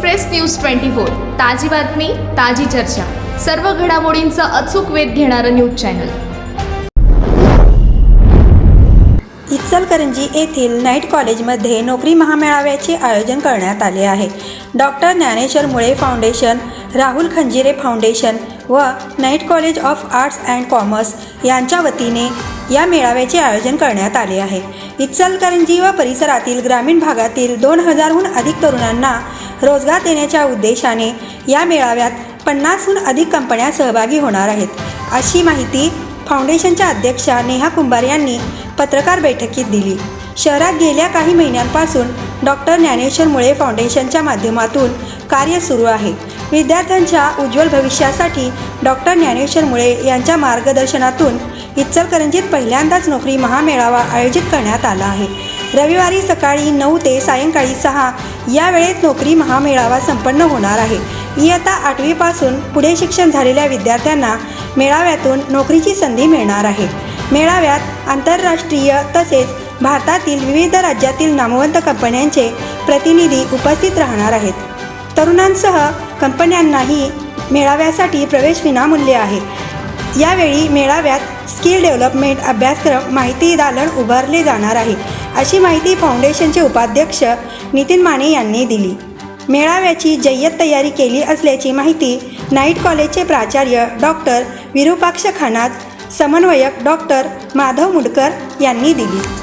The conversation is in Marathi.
Express news twenty four. ताजी बातमी ताजी चर्चा. सर्व घडामोडींचा अचूक वेध घेणारं न्यूज चॅनल. इचलकरंजी येथील नाईट कॉलेजमध्ये नोकरी महामेळाव्याचे आयोजन करण्यात आले आहे. Doctor Dnyaneshwar Mule foundation Rahul Khanjire foundation व night college of arts and commerce यांच्या वतीने या मेळाव्याचे आयोजन करण्यात आले आहे. इचलकरंजी व परिसरातील ग्रामीण भागातील दोन हजारहून अधिक तरुणांना रोजगार देण्याच्या उद्देशाने या मेळाव्यात पन्नासहून अधिक कंपन्या सहभागी होणार आहेत. अशी माहिती फाउंडेशनच्या अध्यक्षा नेहा कुंभार यांनी पत्रकार बैठकीत दिली. शहरात गेल्या काही महिन्यांपासून डॉक्टर ज्ञानेश्वर मुळे फाउंडेशनच्या माध्यमातून कार्य सुरू आहे. विद्यार्थ्यांच्या उज्ज्वल भविष्यासाठी डॉक्टर ज्ञानेश्वर मुळे यांच्या मार्गदर्शनातून इचलकरंजीत पहिल्यांदाच नोकरी महामेळावा आयोजित करण्यात आला आहे. रविवारी सकाळी नऊ ते सायंकाळी सहा या वेळेत नोकरी महामेळावा संपन्न होणार आहे. इयत्ता आठवीपासून पुढे शिक्षण झालेल्या विद्यार्थ्यांना मेळाव्यातून नोकरीची संधी मिळणार आहे. मेळाव्यात आंतरराष्ट्रीय तसेच भारतातील विविध राज्यातील नामवंत कंपन्यांचे प्रतिनिधी उपस्थित राहणार आहेत. तरुणांसह कंपन्यांनाही मेळाव्यासाठी प्रवेश विनामूल्य आहे. यावेळी मेळाव्यात स्किल डेव्हलपमेंट अभ्यासक्रम माहिती दालन उभारले जाणार आहे अशी माहिती फाउंडेशनचे उपाध्यक्ष नितीन माने यांनी दिली. मेळाव्याची जय्यत तयारी केली असल्याची माहिती नाईट कॉलेजचे प्राचार्य डॉक्टर विरूपाक्ष खानाज समन्वयक डॉक्टर माधव मुडकर यांनी दिली.